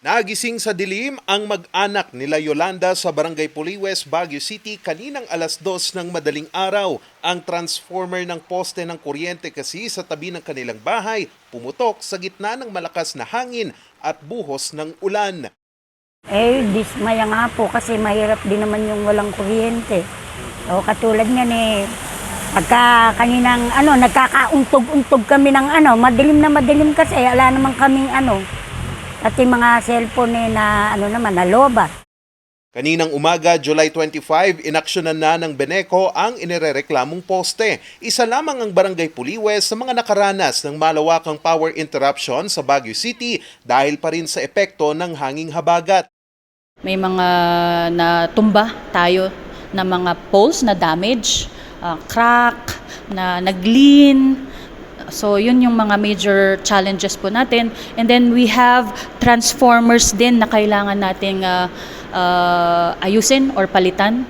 Nagising sa dilim ang mag-anak nila Yolanda sa Barangay Puliwes, Baguio City kaninang alas dos ng madaling araw. Ang transformer ng poste ng kuryente kasi sa tabi ng kanilang bahay pumutok sa gitna ng malakas na hangin at buhos ng ulan. Eh, dismaya nga po kasi mahirap din naman yung walang kuryente. O katulad nga eh, pagka kaninang ano, nagkakauntog-untog kami ng ano, madilim na madilim kasi, wala naman kaming ano, at yung mga cellphone eh, na ano naman, na lobat. Kaninang umaga, July 25, inaksyonan na ng Beneco ang inirereklamong poste. Isa lamang ang Barangay Puliwes sa mga nakaranas ng malawakang power interruption sa Baguio City dahil pa rin sa epekto ng hanging habagat. May mga natumba tayo na mga poles na damage, ah, crack, na nag-lean. So, yun yung mga major challenges po natin. And then we have transformers din na kailangan nating ah, ah, ayusin or palitan.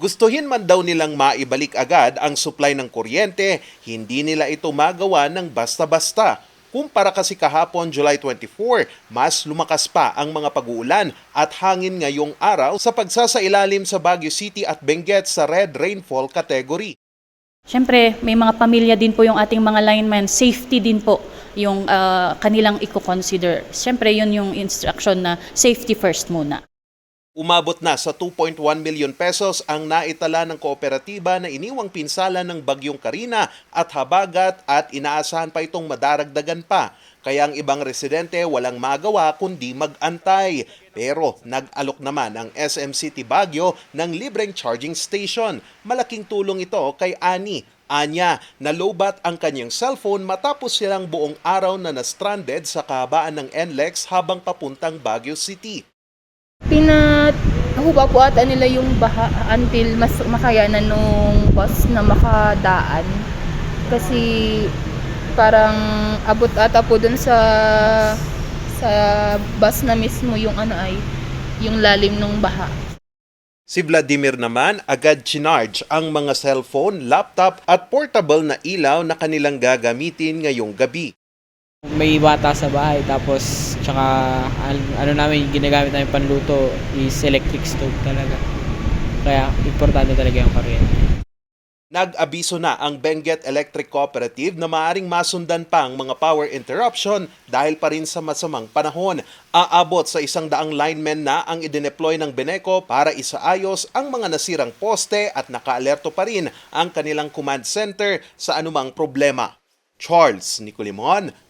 Gustuhin man daw nilang maibalik agad ang supply ng kuryente, hindi nila ito magawa ng basta-basta. Kumpara kasi kahapon July 24, mas lumakas pa ang mga pag-uulan at hangin ngayong araw sa pagsasailalim sa Baguio City at Benguet sa red rainfall category. Siyempre, may mga pamilya din po yung ating mga linemen. Safety din po yung ah, kanilang i-consider. Siyempre, yun yung instruction na safety first muna. Umabot na sa 2.1 milyon pesos ang naitala ng kooperatiba na iniwang pinsala ng Bagyong Karina at Habagat at inaasahan pa itong madaragdagan pa. Kaya ang ibang residente walang magawa kundi mag-antay. Pero nag-alok naman ang SM City Baguio ng libreng charging station. Malaking tulong ito kay Ani. Anya, nalobat ang kanyang cellphone matapos silang buong araw na na-stranded sa kahabaan ng NLEX habang papuntang Baguio City. Ata nila yung baha until mas makayanan nung bus na makadaan. Kasi parang abot ata po dun sa sa bus na mismo yung ano ay yung lalim ng baha. Si Vladimir naman agad chinarge ang mga cellphone, laptop at portable na ilaw na kanilang gagamitin ngayong gabi. May bata sa bahay tapos tsaka an- ano namin ginagamit namin panluto is electric stove talaga. Kaya importante talaga yung kuryente. Nag-abiso na ang Benguet Electric Cooperative na maaring masundan pa ang mga power interruption dahil pa rin sa masamang panahon. Aabot sa isang daang linemen na ang idineploy ng Beneco para isaayos ang mga nasirang poste at nakaalerto pa rin ang kanilang command center sa anumang problema. Charles Nicolimon